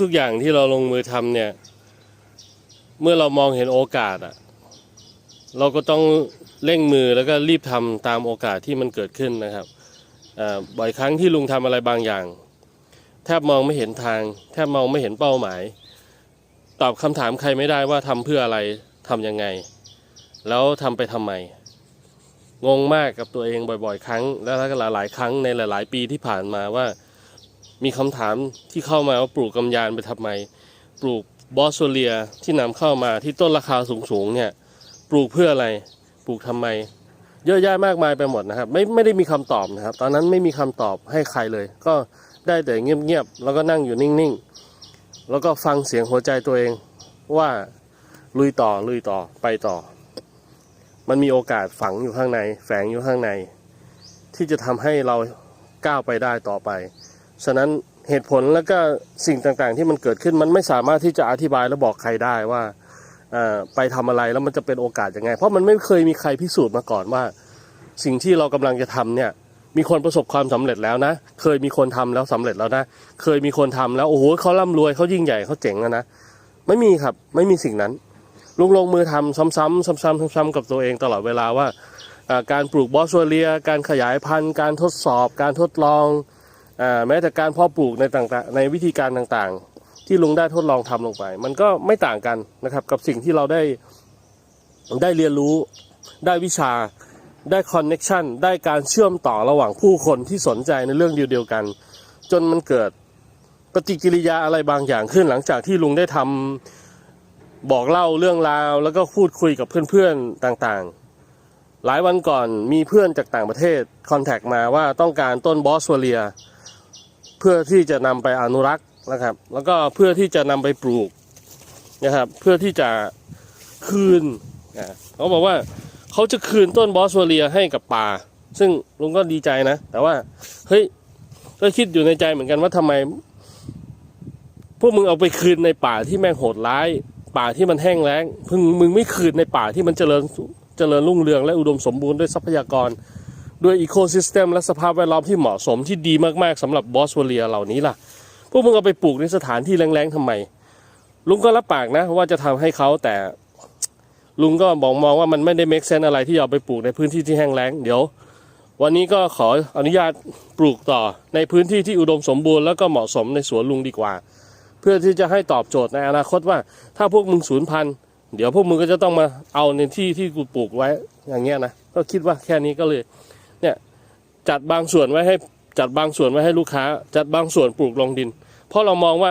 ทุกๆอย่างที่เราลงมือทำเนี่ย เมื่อเรามองเห็นโอกาสอะเราก็ต้องเร่งมือแล้วก็รีบทำตามโอกาสที่มันเกิดขึ้นนะครับบ่อยครั้งที่ลุงทำอะไรบางอย่าง แทบมองไม่เห็นทาง แทบมองไม่เห็นเป้าหมาย ตอบคำถามใครไม่ได้ว่าทำเพื่ออะไรทำยังไง แล้วทำไปทำไมงงมากกับตัวเองบ่อย ๆ ครั้ง แล้วก็หลาย ๆ ครั้งในหลาย ๆ ปีที่ผ่านมาว่า มีคำถามที่เข้ามาว่าปลูกกำยานไปทำไม ปลูกบอสโซเลียที่นำเข้ามาที่ต้นราคาสูงๆเนี่ย ปลูกเพื่ออะไร ปลูกทำไม เยอะแยะมากมายไปหมดนะครับ ไม่ไม่ได้มีคำตอบนะครับ ตอนนั้นไม่มีคำตอบให้ใครเลย ก็ได้แต่เงียบๆแล้วก็นั่งอยู่นิ่งๆ แล้วก็ฟังเสียงหัวใจตัวเองว่าลุยต่อลุยต่อไปต่อ มันมีโอกาสฝังอยู่ข้างใน แฝงอยู่ข้างใน ที่จะทำให้เราก้าวไปได้ต่อไป ฉะนั้นเหตุผลแล้วก็สิ่งต่างๆ ที่มันเกิดขึ้นมันไม่สามารถที่จะอธิบายและบอกใครได้ว่าไปทำอะไรแล้วมันจะเป็นโอกาสยังไง เพราะมันไม่เคยมีใครพิสูจน์มาก่อนว่า สิ่งที่เรากำลังจะทำเนี่ยมีคนประสบความสำเร็จแล้วนะ เคยมีคนทำแล้วสำเร็จแล้วนะ เคยมีคนทำแล้วโอ้โหเขาร่ำรวยเขายิ่งใหญ่เขาเจ๋งแล้วนะ ไม่มีครับไม่มีสิ่งนั้นลงลงมือทำซ้ำๆซ้ำๆซ้ำๆกับตัวเองตลอดเวลาว่า การปลูกบอสโซเลีย การขยายพันธุ์ การทดสอบ การทดลอง แม้แต่การเพาะปลูกในต่างๆในวิธีการต่างๆ ที่ลุงได้ทดลองทำลงไป มันก็ไม่ต่างกันนะครับ กับสิ่งที่เราได้ได้เรียนรู้ได้วิชาได้คอนเน็ชันได้การเชื่อมต่อระหว่างผู้คนที่สนใจในเรื่องเดียวกัน จนมันเกิดปฏิกิริยาอะไรบางอย่างขึ้นหลังจากที่ลุงได้ทำบอกเล่าเรื่องราวแล้วก็พูดคุยกับเพื่อนๆต่างๆ หลายวันก่อนมีเพื่อนจากต่างประเทศคอนแทคมาว่าต้องการต้นบอสโซเลีย เพื่อที่จะนำไปอนุรักษ์นะครับ แล้วก็เพื่อที่จะนำไปปลูกนะครับ เพื่อที่จะคืนนะเขาบอกว่าเขาจะคืนต้นบอสโซเลียให้กับป่า ซึ่งลุงก็ดีใจนะ แต่ว่าเฮ้ยก็คิดอยู่ในใจเหมือนกันว่าทำไม พวกมึงเอาไปคืนในป่าที่แม่งโหดร้าย ป่าที่มันแห้งแล้งพึงมึงไม่คืนในป่าที่มันเจริญเจริญรุ่งเรืองและอุดมสมบูรณ์ด้วยทรัพยากร ด้วยอีโคซิสเต็มและสภาพแวดล้อมที่เหมาะสมที่ดีมากๆสำหรับบอสวเลียเหล่านี้ล่ะ พวกมึงเอาไปปลูกในสถานที่แรงๆทำไม ลุงก็รับปากนะ ว่าจะทำให้เขาแต่ลุงก็บอกมองว่ามันไม่ได้ make sense อะไรที่เอาไปปลูกในพื้นที่ที่แห้งแล้งเดี๋ยว วันนี้ก็ขออนุญาตปลูกต่อในพื้นที่ที่อุดมสมบูรณ์แล้วก็เหมาะสมในสวนลุงดีกว่า เพื่อที่จะให้ตอบโจทย์ในอนาคตว่า ถ้าพวกมึงสูญพันธุ์เดี๋ยวพวกมึงก็จะต้องมาเอาในที่ที่กูปลูกไว้อย่างเงี้ยนะก็คิดว่าแค่นี้ก็เลย จัดบางส่วนไว้ให้จัดบางส่วนไว้ให้ลูกค้า จัดบางส่วนปลูกลงดิน เพราะเรามองว่า